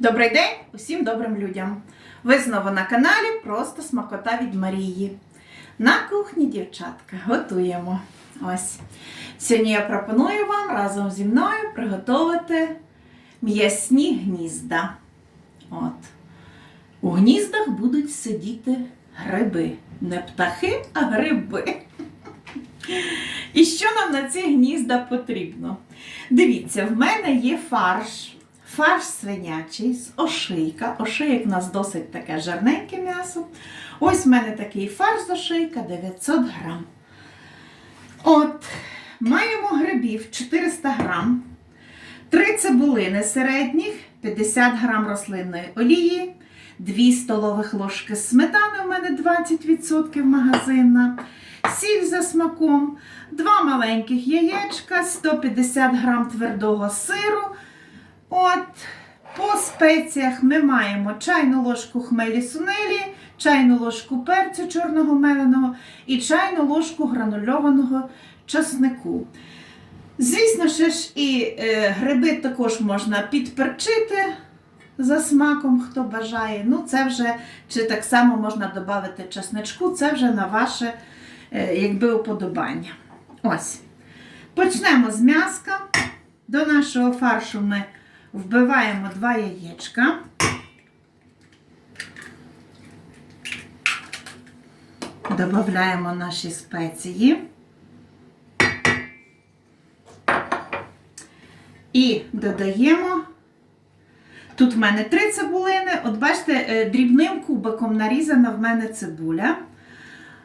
Добрий день усім добрим людям! Ви знову на каналі Просто смакота від Марії. На кухні, дівчатка, готуємо. Ось. Сьогодні я пропоную вам разом зі мною приготувати м'ясні гнізда. От. У гніздах будуть сидіти гриби. Не птахи, а гриби. І що нам на ці гнізда потрібно? Дивіться, в мене є фарш. Фарш свинячий з ошийка. Ошийок у нас досить таке жирненьке м'ясо. Ось в мене такий фарш з ошийка 900 грам. От, маємо грибів 400 грам, 3 цибулини середніх, 50 грам рослинної олії, 2 столових ложки сметани, у мене 20% магазинна, сіль за смаком, 2 маленьких яєчка, 150 грам твердого сиру. От, по спеціях ми маємо чайну ложку хмелі сунелі, чайну ложку перцю чорного меленого і чайну ложку гранульованого часнику. Звісно, ще ж і е, гриби також можна підперчити за смаком, хто бажає. Ну, це вже, чи так само можна додати часничку, це вже на ваше е, якби уподобання. Ось. Почнемо з м'яска. До нашого фаршу ми вбиваємо два яєчка. Додаємо наші спеції. І додаємо. Тут в мене три цибулини. От бачите, е, дрібним кубиком нарізана в мене цибуля.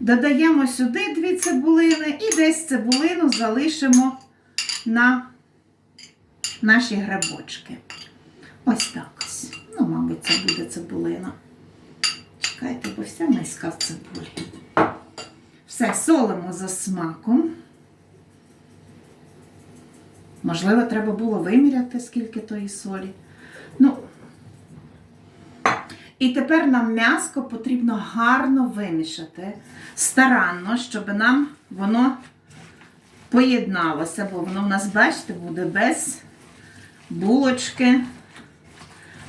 Додаємо сюди дві цибулини і десь цибулину залишимо на наші грибочки. Ось так ось. Ну, мабуть, це буде цибулина. Чекайте, бо вся миска в цибулі. Все, солимо за смаком. Можливо, треба було виміряти, скільки тої солі. Ну, і тепер нам м'яско потрібно гарно вимішати, старанно, щоб нам воно поєдналося, бо воно в нас, бачите, буде без булочки,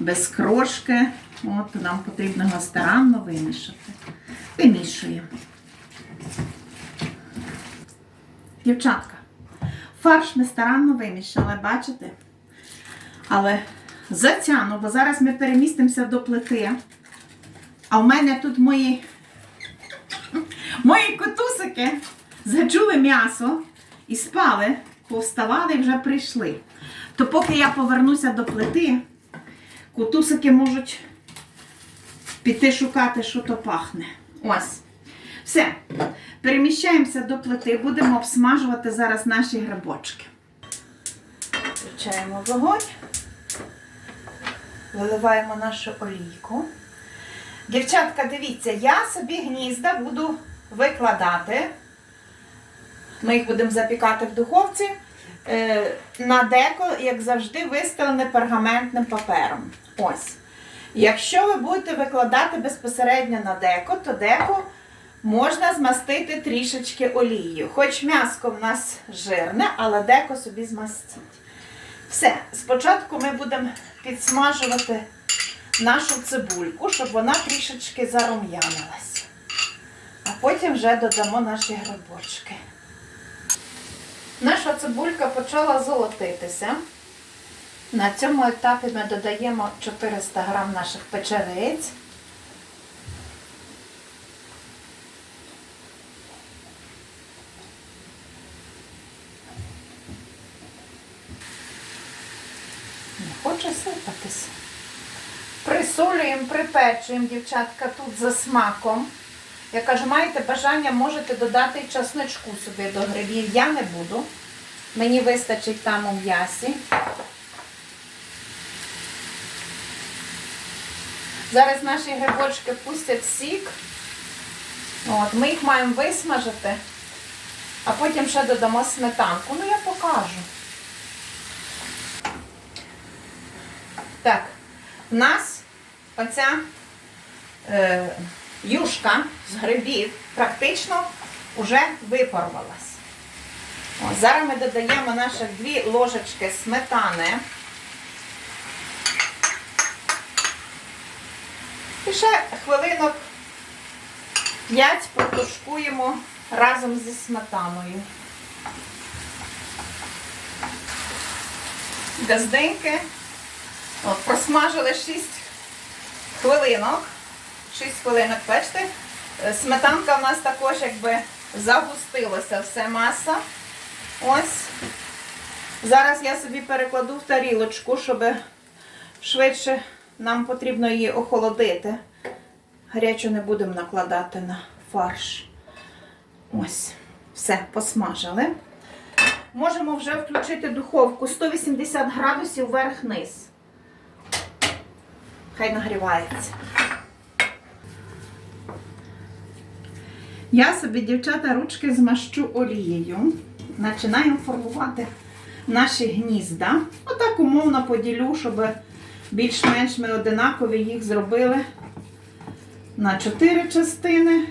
без крошки. От нам потрібно його старанно вимішати. Вимішуємо. Дівчатка, фарш ми старанно вимішали, бачите? Але затягну, бо зараз ми перемістимося до плити. А в мене тут мої, мої котусики зачули м'ясо і спали, повставали і вже прийшли. То поки я повернуся до плити, котусики можуть піти шукати, що то пахне. Ось. Все. Переміщаємося до плити, будемо обсмажувати зараз наші грибочки. Включаємо вогонь, виливаємо нашу олійку. Дівчатка, дивіться, я собі гнізда буду викладати. Ми їх будемо запікати в духовці. Е, На деко, як завжди, вистелене пергаментним папером. Ось. Якщо ви будете викладати безпосередньо на деко, то деко можна змастити трішечки олією. Хоч м'яско в нас жирне, але деко собі змастіть. Все, спочатку ми будемо підсмажувати нашу цибульку, щоб вона трішечки зарум'янилась. А потім вже додамо наші грибочки. Наша цибулька почала золотитися. На цьому етапі ми додаємо 400 грам наших печериць. Не хоче сипатись. Присолюємо, припечуємо, дівчатка, тут за смаком. Я кажу, маєте бажання, можете додати часничку собі до грибів. Я не буду. Мені вистачить там у м'ясі. Зараз наші грибочки пустять сік. От, Ми їх маємо висмажити, а потім ще додамо сметанку. Ну, я покажу. Так, в нас оця е, юшка з грибів практично вже випарвалась. Зараз ми додаємо наші дві ложечки сметани. І ще хвилинок 5 протушкуємо разом зі сметаною. Газдинки. От, просмажили 6 хвилинок. 6 хвилинок, бачите? Е, Сметанка в нас також якби загустилося все маса. Ось. Зараз я собі перекладу в тарілочку, щоб швидше нам потрібно її охолодити. Гарячу не будемо накладати на фарш. Ось, все, посмажили. Можемо вже включити духовку 180 градусів вверх-низ. Хай нагрівається. Я собі, дівчата, ручки змащу олією. Починаємо формувати наші гнізда. Отак умовно поділю, щоб більш-менш ми одинакові їх зробили на 4 частини.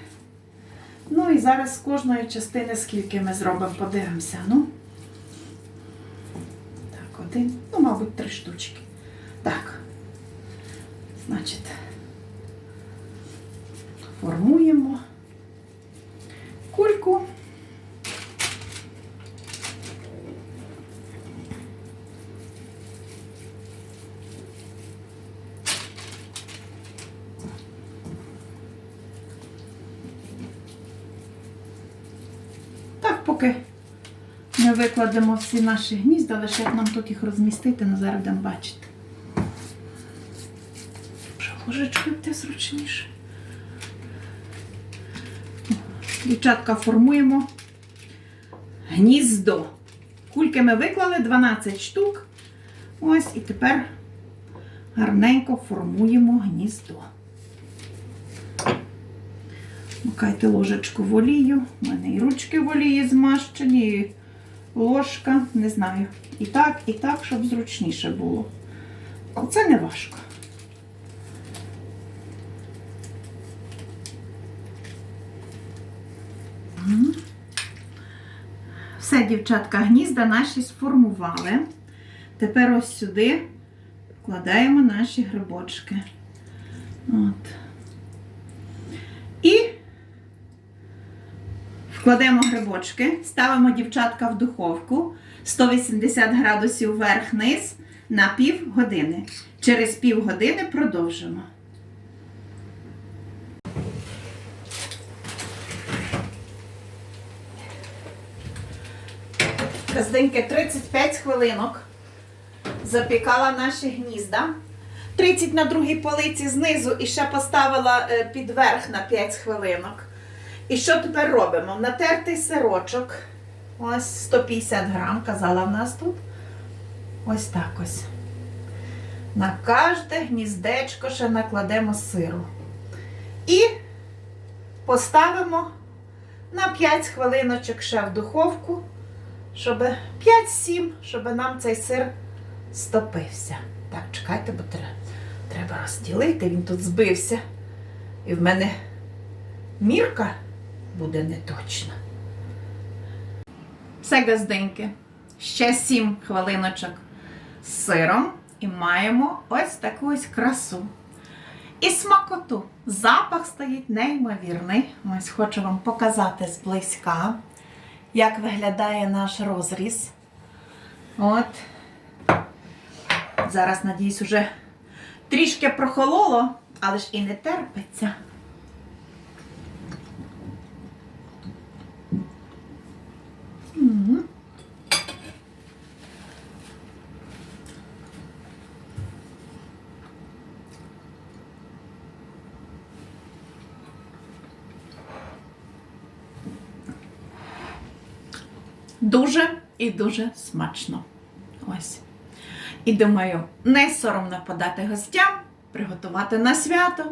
Ну і зараз з кожної частини скільки ми зробимо, подивимося. Ну, так, один, ну, мабуть, три штучки. Так. Значить, формуємо кульку. Так, поки ми викладемо всі наші гнізда, лише як нам тут їх розмістити, ну зараз будемо бачити. Ложечкою буде зручніше. Дівчатка, формуємо гніздо. Кульки ми виклали 12 штук. Ось, і тепер гарненько формуємо гніздо. Макайте ложечку в олію. У мене і ручки в олії змащені, і ложка, не знаю. І так, і так, щоб зручніше було. Оце не важко. Все, дівчатка, гнізда наші сформували. Тепер ось сюди вкладаємо наші грибочки. От. І вкладемо грибочки, ставимо дівчатка в духовку 180 градусів вверх-низ на пів години. Через пів години продовжимо. Казденьки 35 хвилинок запікала наші гнізда. 30 на другій полиці знизу і ще поставила е, під верх на 5 хвилинок. І що тепер робимо? Натертий сирочок. Ось 150 грам, казала в нас тут. Ось так ось. На кожне гніздечко ще накладемо сиру. І поставимо на 5 хвилиночок ще в духовку, щоб 5-7, щоб нам цей сир стопився. Так, чекайте, бо треба, треба розділити, він тут збився. І в мене мірка буде неточна. Все газденьки. Ще 7 хвилиночок з сиром і маємо ось таку ось красу. І смакоту. Запах стоїть неймовірний. Ось хочу вам показати зблизька, як виглядає наш розріз. От. Зараз, надіюсь, уже трішки прохололо, але ж і не терпиться. Дуже і дуже смачно. Ось. І думаю, не соромно подати гостям, приготувати на свято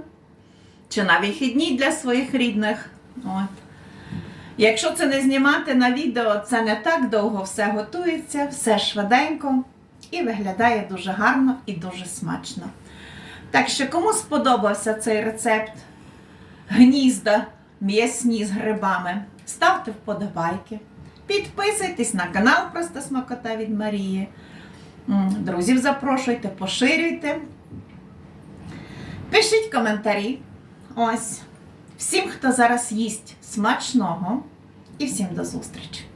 чи на вихідні для своїх рідних. От. Якщо це не знімати на відео, це не так довго все готується, все швиденько і виглядає дуже гарно і дуже смачно. Так що, кому сподобався цей рецепт гнізда м'ясні з грибами, ставте вподобайки, підписуйтесь на канал Просто Смакота від Марії. Друзів запрошуйте, поширюйте. Пишіть коментарі. Ось. Всім, хто зараз їсть смачного, і всім до зустрічі!